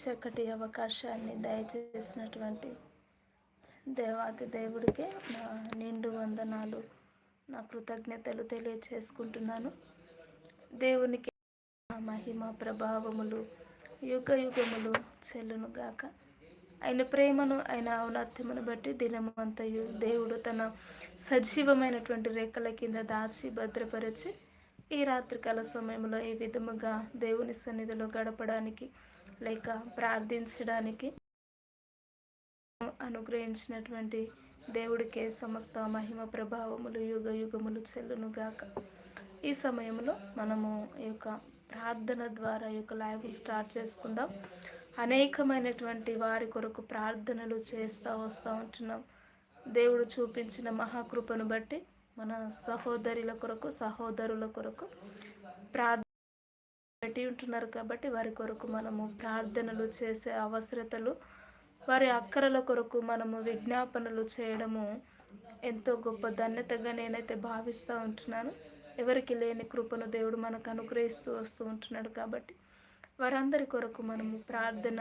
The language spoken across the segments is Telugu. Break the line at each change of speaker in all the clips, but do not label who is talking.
చక్కటి అవకాశాన్ని దయచేసినటువంటి దేవాది దేవుడికే నా నిండు వందనాలు నా కృతజ్ఞతలు తెలియచేసుకుంటున్నాను. దేవునికి మహిమ ప్రభావములు యుగ యుగములు చెల్లును గాక. ఆయన ప్రేమను ఆయన ఔన్నత్యమును బట్టి దినమంతయు దేవుడు తన సజీవమైనటువంటి రేఖల కింద దాచి భద్రపరిచి ఈ రాత్రికాల సమయంలో ఈ విధముగా దేవుని సన్నిధిలో గడపడానికి లేక ప్రార్థించడానికి అనుగ్రహించినటువంటి దేవుడికే సమస్త మహిమ ప్రభావములు యుగ యుగములు చెల్లును గాక. ఈ సమయంలో మనము ఈ యొక్క ప్రార్థన ద్వారా ఈ యొక్క లైవ్ స్టార్ట్ చేసుకుందాం. అనేకమైనటువంటి వారి కొరకు ప్రార్థనలు చేస్తూ వస్తూ ఉంటున్నాం. దేవుడు చూపించిన మహాకృపను బట్టి మన సహోదరుల కొరకు సహోదరుల కొరకు ప్రార్థన పెట్టి ఉంటున్నారు కాబట్టి వారి కొరకు మనము ప్రార్థనలు చేసే అవసరతలు వారి అక్కరల కొరకు మనము విజ్ఞాపనలు చేయడము ఎంతో గొప్ప ధన్యతగా నేనైతే భావిస్తూ ఉంటున్నాను. ఎవరికి లేని కృపను దేవుడు మనకు అనుగ్రహిస్తూ వస్తూ ఉంటున్నాడు కాబట్టి వారందరి కొరకు మనము ప్రార్థన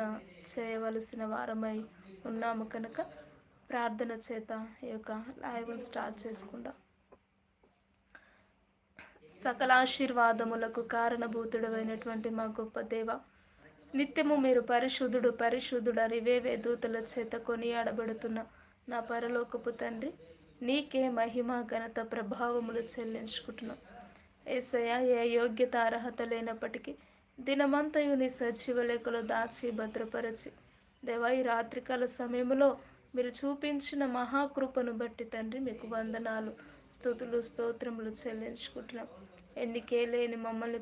చేయవలసిన వారమై ఉన్నాము కనుక ప్రార్థన చేత ఈ యొక్క లైవ్ స్టార్ట్ చేసుకుందాం. సకల ఆశీర్వాదములకు కారణభూతుడమైనటువంటి మా గొప్ప దేవ నిత్యము మీరు పరిశుద్ధుడు పరిశుద్ధుడు అని వేవే దూతల చేత కొనియాడబడుతున్న నా పరలోకపు తండ్రి నీకే మహిమ ఘనత ప్రభావములు చెల్లించుకుంటున్నాం. ఏసయ ఏ యోగ్యత అర్హత లేనప్పటికీ దినమంతయు నీ సజీవ లేఖలో దాచి భద్రపరచి దేవా ఈ రాత్రికాల సమయంలో మీరు చూపించిన మహాకృపను బట్టి తండ్రి మీకు వందనాలు. స్థుతులు స్తోత్రములు చెల్లించుకుంటున్నాం. ఎన్నికే లేని మమ్మల్ని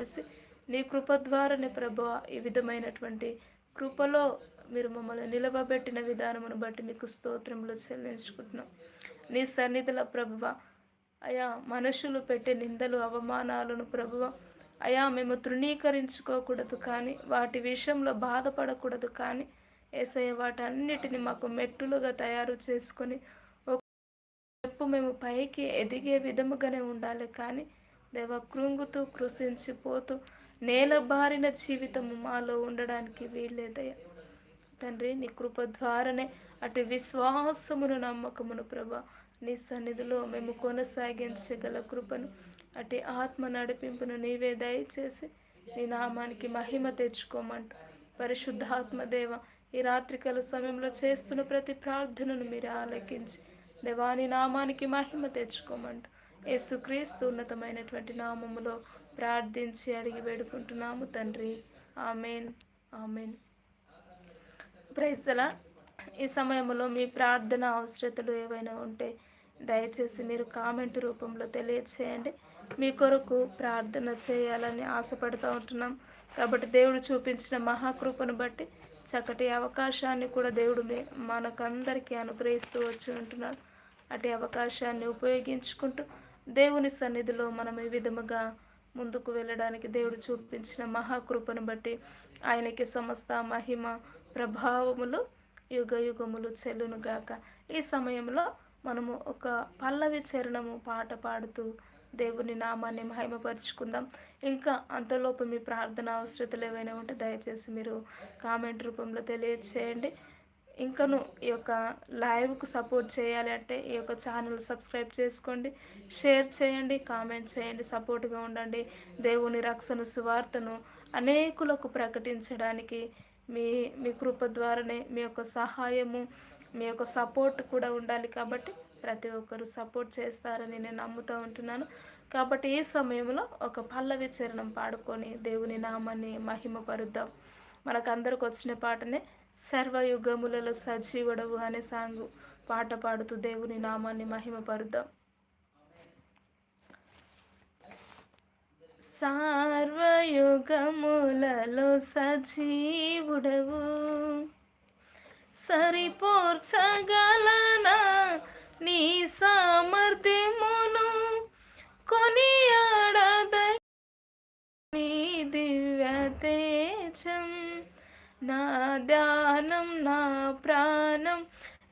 చేసి నీ కృప ద్వారానే ప్రభు ఈ విధమైనటువంటి కృపలో మీరు మమ్మల్ని నిలవబెట్టిన విధానమును బట్టి మీకు స్తోత్రములు చెల్లించుకుంటున్నాం. నీ సన్నిధుల ప్రభువ అయా మనుషులు పెట్టే నిందలు అవమానాలను ప్రభువ అయా మేము తృణీకరించుకోకూడదు కానీ వాటి విషయంలో బాధపడకూడదు కానీ ఏసయ్య వాటన్నిటిని మాకు మెట్టులుగా తయారు చేసుకొని చెప్పు మేము పైకి ఎదిగే విధముగానే ఉండాలి. కానీ దేవ కృంగుతూ కృషించిపోతూ నేల బారిన జీవితము మాలో ఉండడానికి వీల్లేదయ్యా. తండ్రి నీ కృప ద్వారానే అటు విశ్వాసమును నమ్మకమును ప్రభా నీ సన్నిధిలో మేము కొనసాగించగల కృపను అటు ఆత్మ నడిపింపును నీవే దయచేసి నీ నామానికి మహిమ తెచ్చుకోమంటూ. పరిశుద్ధాత్మదేవ ఈ రాత్రికాల సమయంలో చేస్తున్న ప్రతి ప్రార్థనను మీరు ఆలకించి దేవాని నామానికి మహిమ తెచ్చుకోమంట. యేసుక్రీస్తు ఉన్నతమైనటువంటి నామములో ప్రార్థించి అడిగి వేడుకుంటున్నాము తండ్రి. ఆమెన్. ఆమెన్. ప్రైజలా ఈ సమయంలో మీ ప్రార్థన అవసరతలు ఏవైనా ఉంటే దయచేసి మీరు కామెంట్ రూపంలో తెలియచేయండి. మీ కొరకు ప్రార్థన చేయాలని ఆశపడుతూ ఉంటున్నాం. కాబట్టి దేవుడు చూపించిన మహాకృపను బట్టి చక్కటి అవకాశాన్ని కూడా దేవుడు మనకందరికీ అనుగ్రహిస్తూ వచ్చి ఉంటున్నాడు. అటు అవకాశాన్ని ఉపయోగించుకుంటూ దేవుని సన్నిధిలో మనం ఈ విధముగా ముందుకు వెళ్ళడానికి దేవుడు చూపించిన మహాకృపను బట్టి ఆయనకి సమస్త మహిమ ప్రభావములు యుగ యుగములు చెల్లునుగాక ఈ సమయంలో మనము ఒక పల్లవి చరణము పాట పాడుతూ దేవుని నామాన్ని మహిమపరుచుకుందాం. ఇంకా అంతలోపు మీ ప్రార్థన అవసరతలు ఏవైనా ఉంటే దయచేసి మీరు కామెంట్ రూపంలో తెలియచేయండి. ఇంకను ఈ యొక్క లైవ్కు సపోర్ట్ చేయాలి అంటే ఈ యొక్క ఛానల్ సబ్స్క్రైబ్ చేసుకోండి షేర్ చేయండి కామెంట్ చేయండి సపోర్ట్గా ఉండండి. దేవుని రక్షణ సువార్తను అనేకులకు ప్రకటించడానికి మీ మీ కృప ద్వారానే మీ యొక్క సహాయము మీ యొక్క సపోర్ట్ కూడా ఉండాలి కాబట్టి ప్రతి ఒక్కరు సపోర్ట్ చేస్తారని నేను నమ్ముతూ ఉంటున్నాను. కాబట్టి ఈ సమయంలో ఒక పల్లవి చరణం పాడుకొని దేవుని నామాన్ని మహిమపరుద్దాం. మనకు అందరికి వచ్చిన పాటనే సర్వయుగములలో సజీవుడవు అనే సాంగు పాట పాడుతూ దేవుని నామాన్ని మహిమపరుద్దాం. సార్వయుగములలో సజీవుడవు. సరిపోర్చగలనా నీ సామర్థ్యమును కొనియాడద నీ దివ్య తేజం. నా ధ్యానం నా ప్రాణం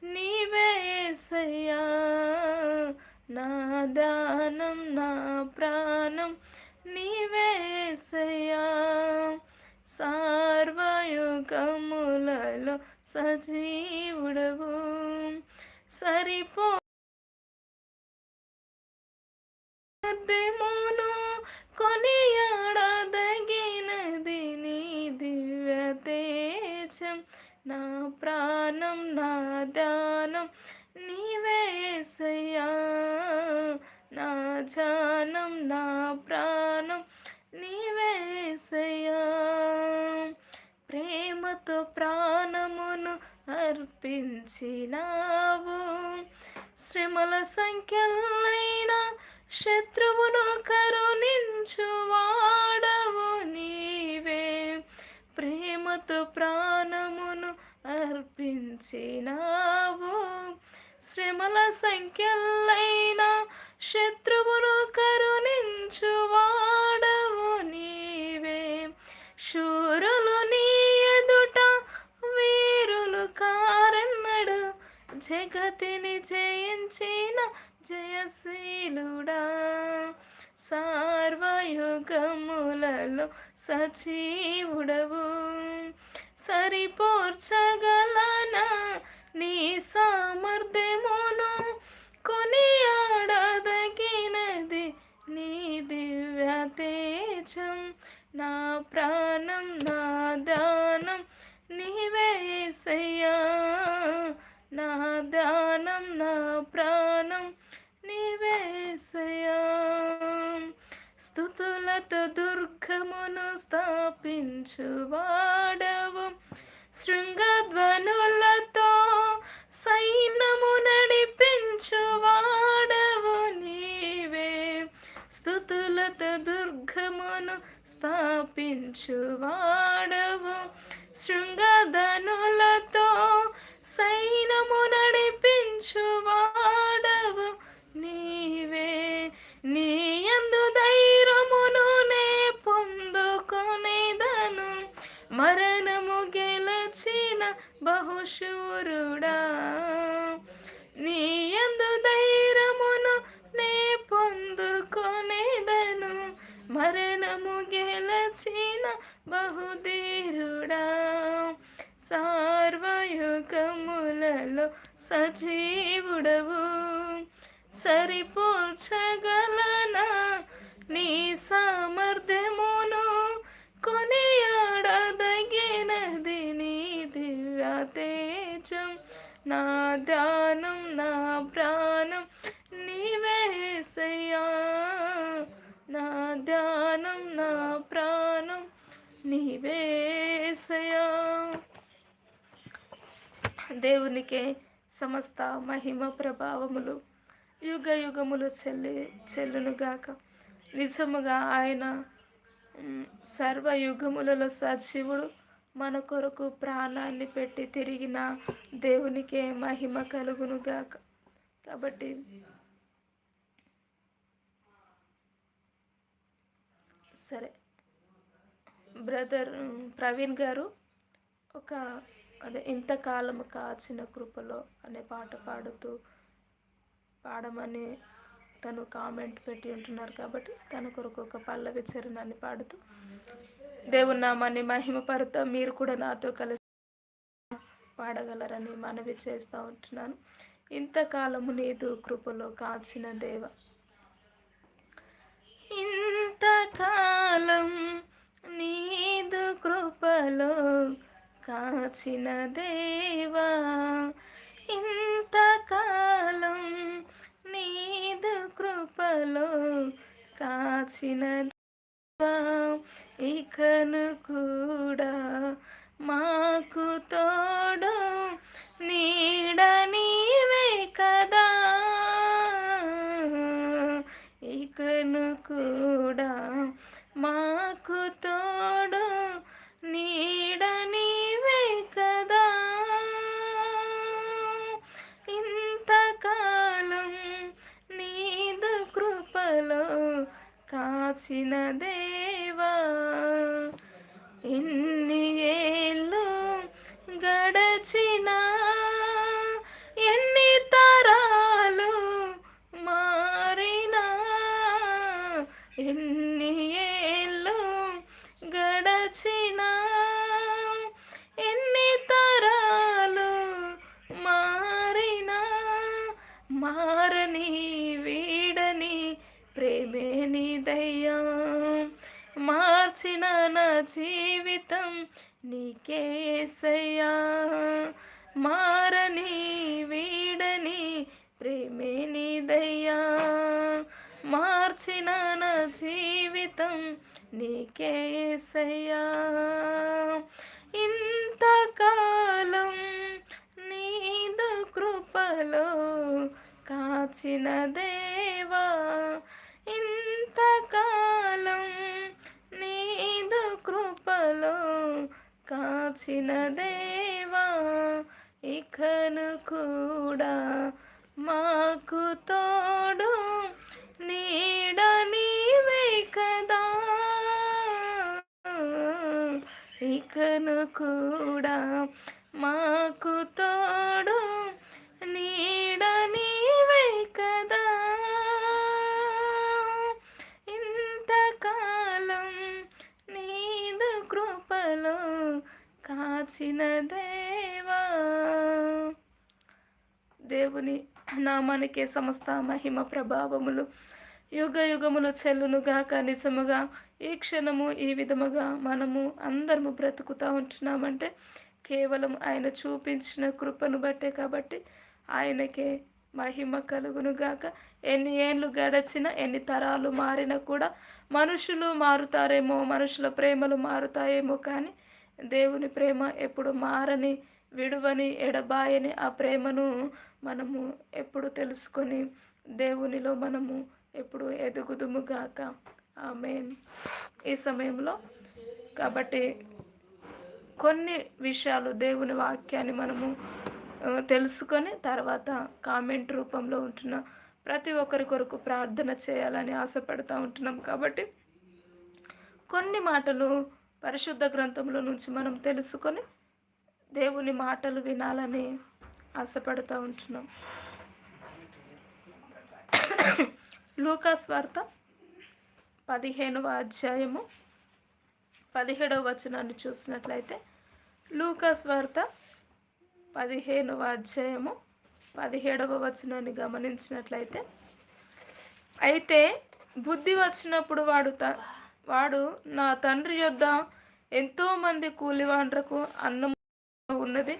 నీవేసయ్యా నా ధ్యానం నా ప్రాణం నీవేసయ్యా సార్వయుగములలో సజీవుడవు. సరిపో కొనే నా ప్రాణం నా ధ్యానం నీవేసయ్యా నా జానం నా ప్రాణం నీవేసయ్యా ప్రేమతో ప్రాణమును అర్పించినావు. శ్రమల సంఖ్యలైన శత్రువును కరుణించు వాడవు నీవే. ప్రేమతో ప్ర అర్పించినావు శ్రమల సంఖ్యలైన శత్రు సార్వయుగములలో సజీవుడవు సరిపోర్చగలనా నీ సామర్థ్యమును కొనియాడదగినది నీ దివ్య తేజం. నా ప్రాణం నా దానం నీవేసయ్యా నా దానం నా ప్రాణం నీవేసయ్యా స్థుతులతో దుర్గమును స్థాపించువాడవు శృంగధ్వనులతో సైన్యము నడిపించువాడవు నీవే. స్థుతులతో దుర్గమును స్థాపించువాడవు శృంగధనులతో సైన్యము నడిపించువాడవు నీవే. నీ అందు మరణము గెలచిన బహుశూరుడా. నీ యందు ధైర్యమును నే పొందుకొనేదను. మరణము గెలచిన బహుధీరుడా. సార్వయుగములలో సజీవుడవు. సరిపోల్చగలనా నీ సామర్థ్యమును కొనే తేజం నా ధ్యానం నా ప్రాణం నీవేసయ్యా నా ధ్యానం నా ప్రాణం నివేశయా దేవునికే సమస్త మహిమ ప్రభావములు యుగ యుగములు చెల్లి చెల్లునుగాక నిజముగా ఆయన సర్వయుగములలో సర్వ యుగములలో సజీవుడు. మన కొరకు ప్రాణాన్ని పెట్టి తిరిగిన దేవునికే మహిమ కలుగునుగాక కాబట్టి సరే. బ్రదర్ ప్రవీణ్ గారు ఒక అదే ఇంతకాలం కాచిన కృపలో అనే పాట పాడుతూ పాడమని తను కామెంట్ పెట్టి ఉంటున్నారు కాబట్టి తన కొరకు ఒక పల్లవి చరణాన్ని పాడుతూ దేవుని నామాన్ని మహిమపరుతా మీరు కూడా నాతో కలిసి పాడగలరని మనవి చేస్తూ ఉంటున్నాను. ఇంతకాలము నీదు కృపలో కాచిన దేవ. ఇంతకాలం నీదు కృపలో కాచిన దేవా. ఇంతకాలం నీదు కృపలో కాచిన ఇకను కూడా మాకు తోడు. నీడ నీవే కదా. ఇకను కూడా మాకు తోడు. నీడ నీవే కదా. ఇంతకాలం నీదు కృపలో కాచినదే మార్చిన నా జీవితం నీకేసయ్యా ఇంతకాలం నీద కృపలో కాచిన దేవా. ఇంతకాలం నీదు కృపలో కాచిన దేవా. ఇకను కూడా మాకు ఇకను కూడా మాకు తోడు నీడ నీవే కదా. ఇంతకాలం నీదు కృపలో కాచిన దేవా. దేవుని నామానికే సమస్త మహిమ ప్రభావములు. యుగ యుగములు చెల్లునుగాక నిజముగా ఈ క్షణము ఈ విధముగా మనము అందరము బ్రతుకుతూ ఉంటున్నామంటే కేవలం ఆయన చూపించిన కృపను బట్టే కాబట్టి ఆయనకే మహిమ కలుగునుగాక. ఎన్ని ఏళ్ళు గడచిన ఎన్ని తరాలు మారినా కూడా మనుషులు మారుతారేమో మనుషుల ప్రేమలు మారుతాయేమో కానీ దేవుని ప్రేమ ఎప్పుడు మారని విడువని ఎడబాయని ఆ ప్రేమను మనము ఎప్పుడు తెలుసుకొని దేవునిలో మనము ఎదుగుదుముగాక. ఆమె ఈ సమయంలో కాబట్టి కొన్ని విషయాలు దేవుని వాక్యాన్ని మనము తెలుసుకొని తర్వాత కామెంట్ రూపంలో ఉంటున్న ప్రతి ఒక్కరి కొరకు ప్రార్థన చేయాలని ఆశపడుతూ ఉంటున్నాం కాబట్టి కొన్ని మాటలు పరిశుద్ధ గ్రంథంలో నుంచి మనం తెలుసుకొని దేవుని మాటలు వినాలని ఆశపడుతూ ఉంటున్నాం. లూకాస్ వార్త పదిహేనవ అధ్యాయము పదిహేడవ వచనాన్ని చూసినట్లయితే లూకాస్ వార్త పదిహేనవ అధ్యాయము పదిహేడవ వచనాన్ని గమనించినట్లయితే అయితే బుద్ధి వచ్చినప్పుడు వాడు త వాడు నా తండ్రి యొద్ద ఎంతోమంది కూలివాండ్రకు అన్నం ఉన్నది.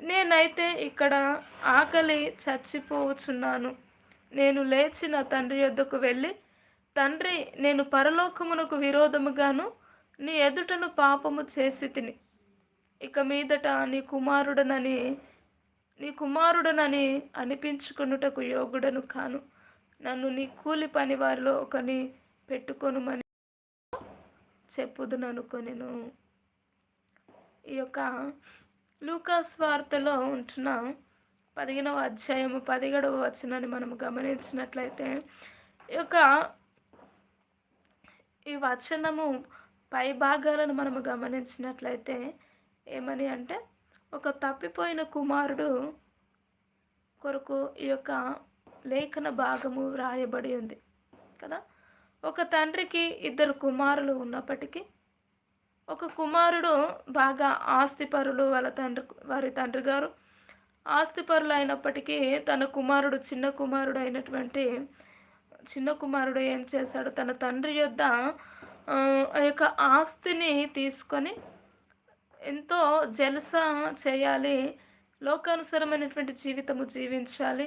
నేనైతే ఇక్కడ ఆకలి చచ్చిపోవచ్చున్నాను నేను లేచి నా తండ్రి యొద్దకు వెళ్ళి తండ్రి నేను పరలోకమునకు విరోధముగాను నీ ఎదుటను పాపము చేసి తిని. ఇక మీదట నీ కుమారుడనని నీ కుమారుడనని అనిపించుకున్నటకు యోగుడను కాను. నన్ను నీ కూలి పని వారిలో ఒకని పెట్టుకొనుమని చెప్పుదుననుకొనిను ఈ యొక్క లూకాస్ వార్తలో ఉంటున్న పదిహేనవ అధ్యాయము పదిహేడవ వచనాన్ని మనం గమనించినట్లయితే ఈ యొక్క ఈ వచనము పై భాగాలను మనం గమనించినట్లయితే ఏమని అంటే ఒక తప్పిపోయిన కుమారుడు కొరకు ఈ యొక్క లేఖన భాగము వ్రాయబడి ఉంది కదా? ఒక తండ్రికి ఇద్దరు కుమారులు ఉన్నప్పటికీ ఒక కుమారుడు బాగా ఆస్తిపరులు వాళ్ళ తండ్రి వారి తండ్రి గారు ఆస్తిపరులు అయినప్పటికీ తన కుమారుడు చిన్న కుమారుడు అయినటువంటి చిన్న కుమారుడు ఏం చేశాడు? తన తండ్రి యొద్ద ఆ ఆ యొక్క ఆస్తిని తీసుకొని ఎంతో జలసా చేయాలి లోకానుసరమైనటువంటి జీవితము జీవించాలి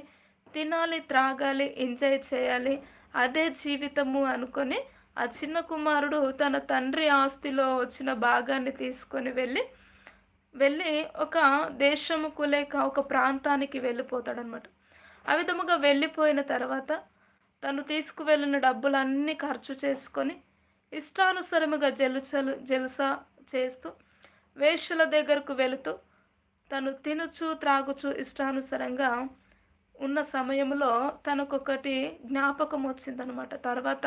తినాలి త్రాగాలి ఎంజాయ్ చేయాలి అదే జీవితము అనుకొని ఆ చిన్న కుమారుడు తన తండ్రి ఆస్తిలో వచ్చిన భాగాన్ని తీసుకొని వెళ్ళి వెళ్ళి ఒక దేశముకు లేక ఒక ప్రాంతానికి వెళ్ళిపోతాడనమాట ఆ విధముగా వెళ్ళిపోయిన తర్వాత తను తీసుకువెళ్ళిన డబ్బులన్నీ ఖర్చు చేసుకొని ఇష్టానుసరముగా జలుసలు జలుసా చేస్తూ వేషల దగ్గరకు వెళుతూ తను తినుచు త్రాగుచు ఇష్టానుసారంగా ఉన్న సమయంలో తనకొకటి జ్ఞాపకం వచ్చిందనమాట తర్వాత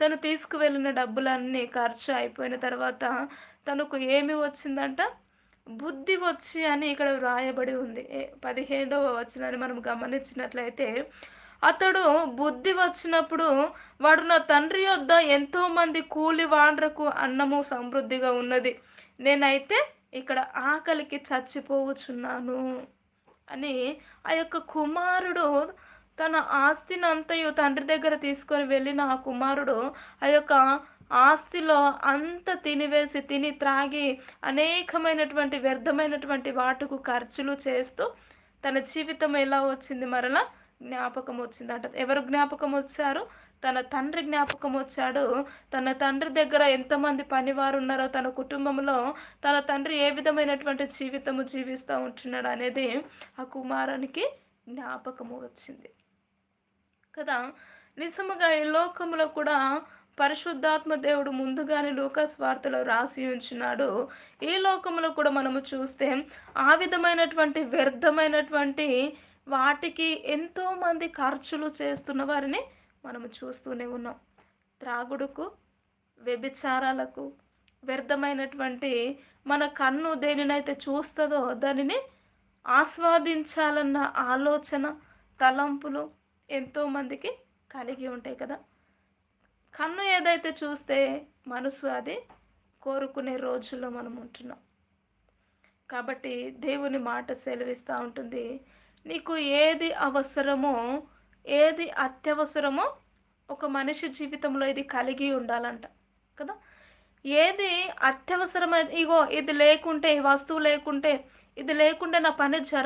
తను తీసుకువెళ్ళిన డబ్బులన్నీ ఖర్చు అయిపోయిన తర్వాత తనకు ఏమి వచ్చిందంట? బుద్ధి వచ్చి అని ఇక్కడ వ్రాయబడి ఉంది. ఏ- పదిహేడవ వచనాన్ని మనం గమనించినట్లయితే అతడు బుద్ధి వచ్చినప్పుడు వాడు నా తండ్రి యొద్ద ఎంతోమంది కూలి వాండ్రకు అన్నము సమృద్ధిగా ఉన్నది. నేనైతే ఇక్కడ ఆకలికి చచ్చిపోవచ్చున్నాను అని ఆ యొక్క కుమారుడు తన ఆస్తిని అంతయు తండ్రి దగ్గర తీసుకొని వెళ్ళిన ఆ కుమారుడు ఆ యొక్క ఆస్తిలో అంత తినివేసి తిని త్రాగి అనేకమైనటువంటి వ్యర్థమైనటువంటి వాటికు ఖర్చులు చేస్తూ తన జీవితం ఎలా వచ్చింది మరలా జ్ఞాపకం వచ్చిందట. ఎవరు జ్ఞాపకం వచ్చారు? తన తండ్రి జ్ఞాపకం వచ్చాడు. తన తండ్రి దగ్గర ఎంతమంది పనివారు ఉన్నారో తన కుటుంబంలో తన తండ్రి ఏ విధమైనటువంటి జీవితము జీవిస్తూ ఉంటున్నాడు అనేది ఆ కుమారునికి జ్ఞాపకము వచ్చింది. కదా? నిజముగా ఈ లోకంలో కూడా పరిశుద్ధాత్మ దేవుడు ముందుగానే లూకాస్ వార్తలో రాసి ఉంచినాడు. ఈ లోకంలో కూడా మనము చూస్తే ఆ విధమైనటువంటి వ్యర్థమైనటువంటి వాటికి ఎంతోమంది ఖర్చులు చేస్తున్న వారిని మనము చూస్తూనే ఉన్నాం. త్రాగుడుకు వ్యభిచారాలకు వ్యర్థమైనటువంటి మన కన్ను దేనినైతే చూస్తుందో దానిని ఆస్వాదించాలన్న ఆలోచన తలంపులు ఎంతోమందికి కలిగి ఉంటాయి కదా. కన్ను ఏదైతే చూస్తే మనసు అది కోరుకునే రోజుల్లో మనం ఉంటున్నాం. కాబట్టి దేవుని మాట సెలవిస్తూ ఉంటుంది. నీకు ఏది అవసరమో ఏది అత్యవసరమో ఒక మనిషి జీవితంలో ఇది కలిగి ఉండాలంట కదా? ఏది అత్యవసరమైన ఇగో ఇది లేకుంటే ఈ వస్తువు లేకుంటే ఇది లేకుంటే నా పని జరగ